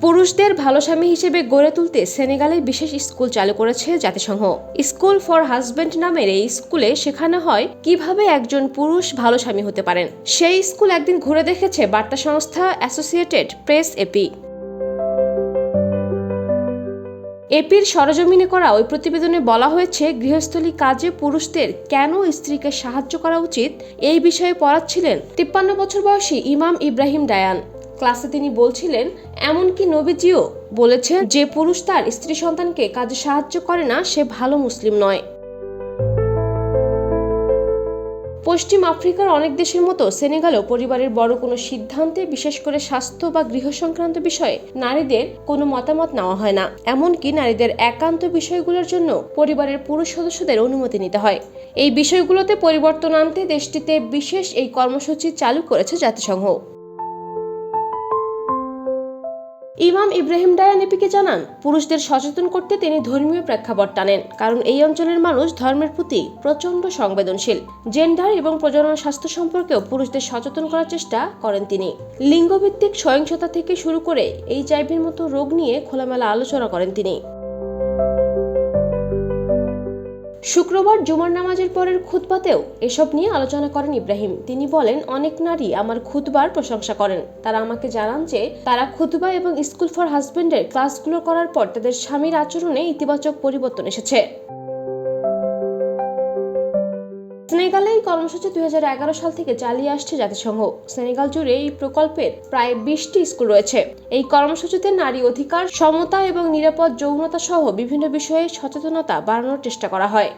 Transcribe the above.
পুরুষদের ভালো স্বামী হিসেবে গড়ে তুলতে সেনেগালে বিশেষ স্কুল চালু করেছে জাতিসংঘ। স্কুল ফর হাজবেন্ড নামের এই স্কুলে শেখানো হয় কীভাবে একজন পুরুষ ভালো স্বামী হতে পারেন। সেই স্কুল একদিন ঘুরে দেখেছে বার্তা সংস্থা অ্যাসোসিয়েটেড প্রেস এপি। এপির সরজমিনে করা ওই প্রতিবেদনে বলা হয়েছে, গৃহস্থলী কাজে পুরুষদের কেন স্ত্রীকে সাহায্য করা উচিত এই বিষয়ে পড়াচ্ছিলেন তিপ্পান্ন বছর বয়সী ইমাম ইব্রাহিম ডায়ান ক্লাসে তিনি বলছিলেন, এমনকি নবীজিও বলেছেন যে পুরুষ তার স্ত্রী সন্তানকে কাজে সাহায্য করে না, সে ভালো মুসলিম নয়। পশ্চিম আফ্রিকার অনেক দেশের মতো সেনেগালও পরিবারের বড় কোনো সিদ্ধান্তে, বিশেষ করে স্বাস্থ্য বা গৃহ সংক্রান্ত বিষয়ে নারীদের কোনো মতামত নেওয়া হয় না। এমনকি নারীদের একান্ত বিষয়গুলোর জন্য পরিবারের পুরুষ সদস্যদের অনুমতি নিতে হয়। এই বিষয়গুলোতে পরিবর্তন আনতে দেশটিতে বিশেষ এই কর্মসূচি চালু করেছে জাতিসংঘ। ইমাম ইব্রাহিম ডায়া লিপিকে জানান, পুরুষদের সচেতন করতে তিনি ধর্মীয় প্রেক্ষাপট টানেন, কারণ এই অঞ্চলের মানুষ ধর্মের প্রতি প্রচণ্ড সংবেদনশীল। জেন্ডার এবং প্রজনন স্বাস্থ্য সম্পর্কেও পুরুষদের সচেতন করার চেষ্টা করেন তিনি। লিঙ্গভিত্তিক সহিংসতা থেকে শুরু করে এই চাইভির মতো রোগ নিয়ে খোলামেলা আলোচনা করেন তিনি। শুক্রবার জুমার নামাজের পরের খুতবাতেও এসব নিয়ে আলোচনা করেন ইব্রাহিম। তিনি বলেন, অনেক নারী আমার খুতবার প্রশংসা করেন। তারা আমাকে জানান যে, তারা খুতবা এবং স্কুল ফর হাজবেন্ডের ক্লাসগুলো করার পর তাদের স্বামীর আচরণে ইতিবাচক পরিবর্তন এসেছে। সেনেগালে এই কর্মসূচি দুই হাজার এগারো সাল থেকে চালিয়ে আসছে জাতিসংঘ। সেনেগাল জুড়ে এই প্রকল্পের প্রায় বিশটি স্কুল রয়েছে। এই কর্মসূচিতে নারী অধিকার, সমতা এবং নিরাপদ যৌনতা সহ বিভিন্ন বিষয়ে সচেতনতা বাড়ানোর চেষ্টা করা হয়।